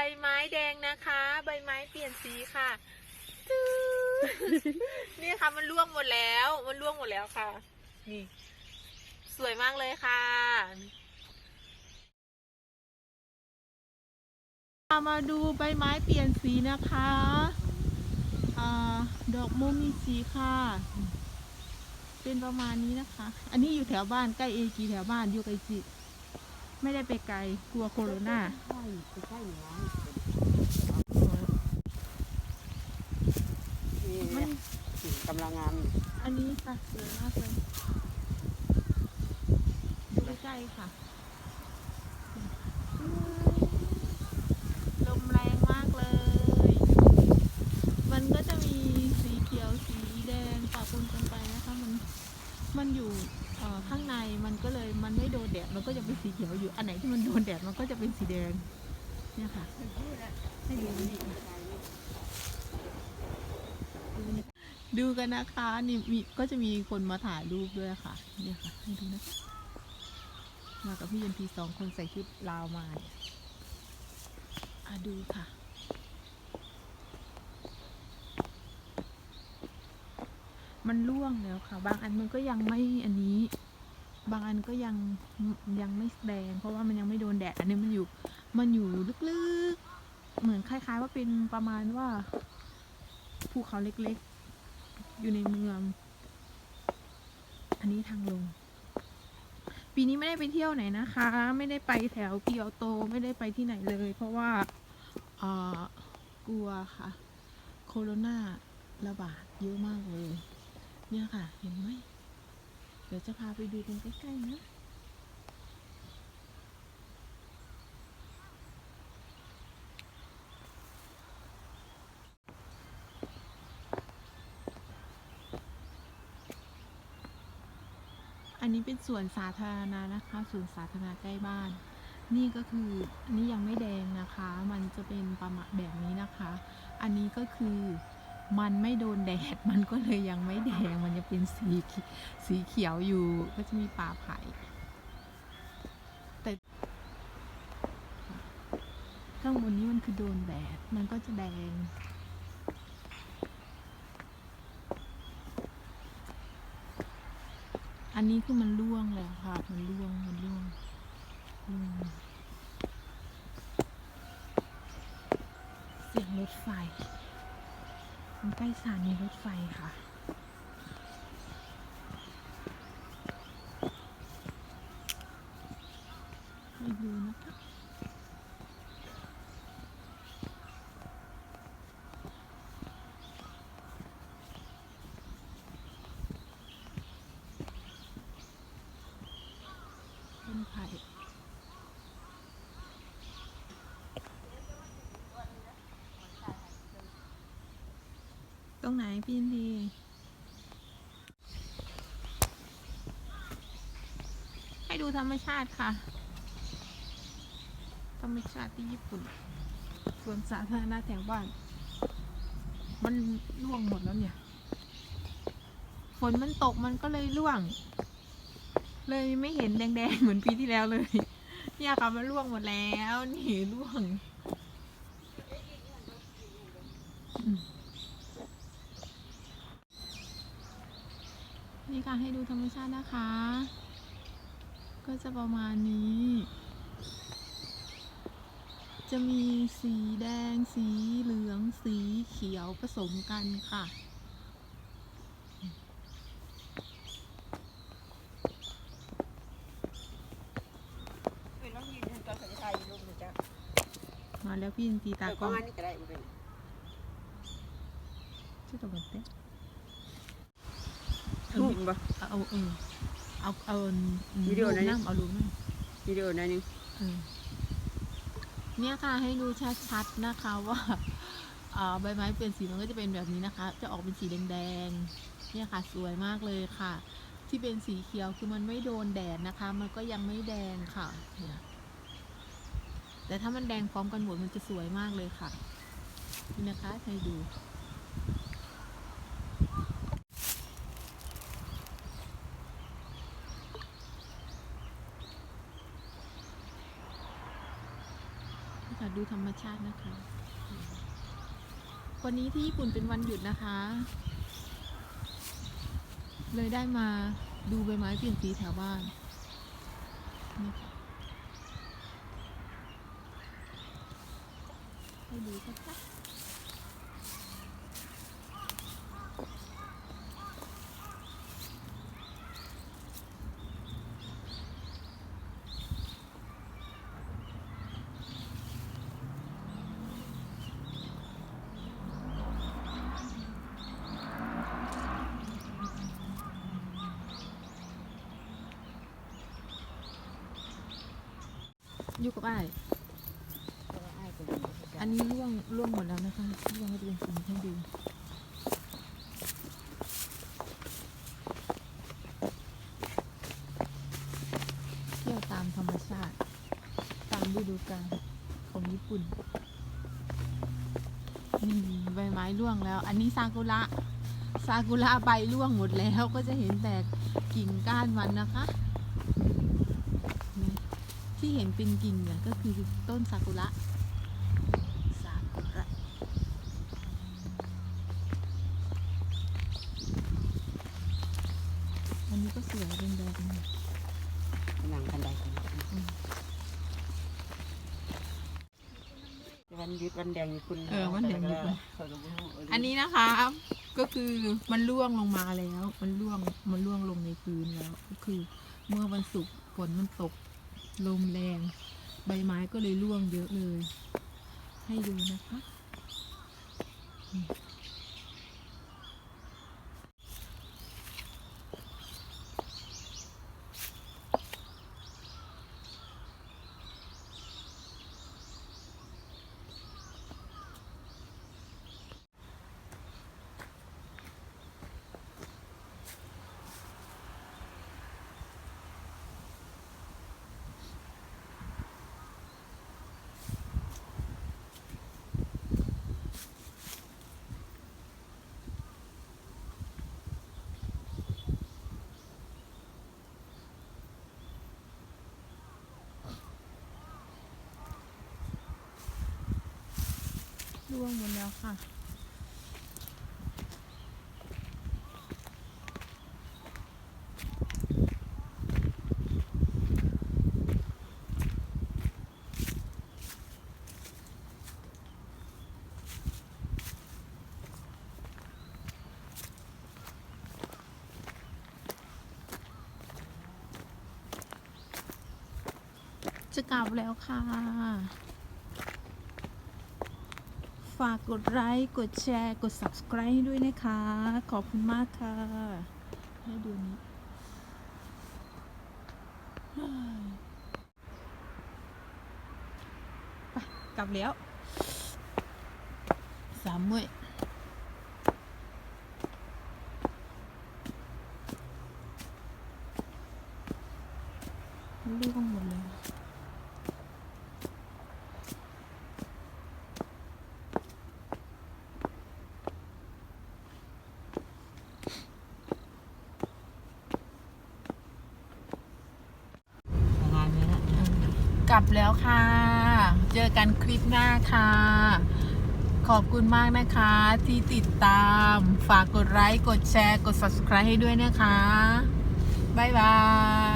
ใบไม้แดงนะคะ ใบไม้เปลี่ยนสีค่ะนี่ค่ะมันร่วงหมดแล้ว มันร่วงหมดแล้วค่ะ นี่ สวยมากเลยค่ะมาดูใบไม้เปลี่ยนสีนะคะอดอกมุงมีสีค่ะ เป็นประมาณนี้นะคะ อันนี้อยู่แถวบ้านใกล้เอจีแถวบ้านอยู่ไกลจี ไม่ได้ไปไกลกลัวโคโรนาใช่ไปใช่หนูนี่มันกำลังงาม อันนี้ค่ะสวยมากเลยดูใกล้ๆค่ะ ลมแรงมากเลย มันก็จะมีสีเขียวสีแดงปะปนกันไปนะคะ มัน มันอยู่เอ่อข้างในมันก็เลยมันไม่โดนแดดมันก็จะเป็นสีเขียวอยู่ อันไหนที่มันโดนแดดมันก็จะเป็นสีแดง เนี่ยค่ะ ให้ดูนี่ ดูกันนะคะนี่มีก็จะมีคนมาถ่ายรูปด้วยค่ะเนี่ยค่ะให้ดูนะมากับพี่ยันทีสองคนใส่ชุดลาวมาเนี่ยอะดูค่ะมันร่วงแล้วค่ะ บางอันมันก็ยังไม่อันนี้ บางอันก็ยังยังไม่แดง เพราะว่ามันยังไม่โดนแดด อันนี้มันอยู่ มันอยู่ลึกๆ เหมือนคล้าย ๆ ว่าเป็นประมาณว่าภูเขาเล็ก อยู่ในเมือง อันนี้ทางลง ปีนี้ไม่ได้ไปเที่ยวไหนนะคะ ไม่ได้ไปแถวเกียวโตไม่ได้ไปที่ไหนเลย เพราะว่าเอ่อกลัวค่ะ โคโรนาระบาดเยอะมากเลย เนี่ยค่ะ เห็นไหม เดี๋ยวจะพาไปดูกันใกล้ๆนะ นนี้เป็นสวนสาธารณะนะคะสวนสาธารณะใกล้บ้าน นี่ก็คืออันนี้ยังไม่แดงนะคะ มันจะเป็นประมาณแบบนี้นะคะ อันนี้ก็คือมันไม่โดนแดดมันก็เลยยังไม่แดงมันจะเป็นสีสีเขียวอยู่ก็จะมีป่าไผ่แต่ข้างบนนี้มันคือโดนแดดมันก็จะแดง อันนี้คือมันร่วงแล้วค่ะ มันร่วง มันร่วงอืมเสียงรถไฟ มันใกล้สถานีรถไฟค่ะ ให้ดูนะคะ ต้นไผ่ต รงไหนพี่ยินดีให้ดูธรรมชาติค่ะ ธรรมชาติที่ญี่ปุ่นสวนสาธารณะแถวบ้าน มันร่วงหมดแล้วเนี่ย ฝนมันตกมันก็เลยร่วง เลยไม่เห็นแดงๆ เหมือนปีที่แล้วเลยเนี่ยค่ะมันร่วงหมดแล้ว นี่ร่วง นี่ค่ะให้ดูธรรมชาตินะคะ ก็จะประมาณนี้ จะมีสีแดง สีเหลือง สีเขียวผสมกันค่ะเป็นน้องยืนตอนสัญญาอยู่ลูกหนูจ้ะมาแล้วพี่ยินตีตาเออกล้องมาณนี้ก็ได้มันเป็น ชื่อตะวันเต้ รูปบ่เอาเอาเออเอาเอาวิดีโอนะน้ำเอาลูกน้วิดีโอนั้นนึงำเออเนี่ยค่ะให้ดูชัดๆนะคะว่าอ่าใบไม้เปลี่ยนสีมันก็จะเป็นแบบนี้นะคะ จะออกเป็นสีแดงๆเนี่ยค่ะสวยมากเลยค่ะ ที่เป็นสีเขียวคือมันไม่โดนแดดนะคะ มันก็ยังไม่แดงค่ะเนี่ยแต่ถ้ามันแดงพร้อมกันหมดมันจะสวยมากเลยค่ะนี่นะคะให้ดู ค่ะดูธรรม ชาตินะคะ วันนี้ที่ญี่ปุ่นเป็นวันหยุดนะคะ เลยได้มาดูใบไม้เปลี่ยนสีแถวบ้านนี่ค่ะให้ดูสัก อยู่กับไอ้ายเพราะว่าอ้ายเป็นคนจัดอันนี้ร่วงร่วงหมดแล้วนะคะร่วงให้ดูสีให้ดูเที่ยวตามธรรมชาติ ตามฤดูกาลของญี่ปุ่นนี่ใบไม้ร่วงแล้ว อันนี้ซากุระซากุระใบร่วงหมดแล้วก็จะเห็นแต่กิ่งก้านมันนะคะนี่ ที่เห็นเป็นกิ่งเนี่ยก็คือต้นซากุระซากุระอันนี้ก็สวยเป็นแบบนี้หนังบันไดกันอืมวันหยุดวันแดงอยู่คุณเออวันแดงอยู่คุณเขาก็บ่รู้เอันนี้นะคะก็คือมันร่วงลงมาแล้ว มันร่วงมันร่วงลงในพื้นแล้ว ก็คือเมื่อวันศุกร์ฝนมันตก ลมแรง ใบไม้ก็เลยร่วงเยอะเลย ให้ดูนะคะ ร่วงหมดแล้วค่ะ จะกลับแล้วค่ะ ฝากกดไลค์กดแชร์ กด subscribe ให้ด้วยนะคะ ขอบคุณมากค่ะ ให้ดูนี้ไปกลับแล้วสามมื้อลูกหมดเลย งานนี้นะ กลับแล้วค่ะ เจอกันคลิปหน้าค่ะ ขอบคุณมากนะคะที่ติดตาม ฝากกดไลค์ กดแชร์ กด subscribe ให้ด้วยนะคะ บ๊ายบาย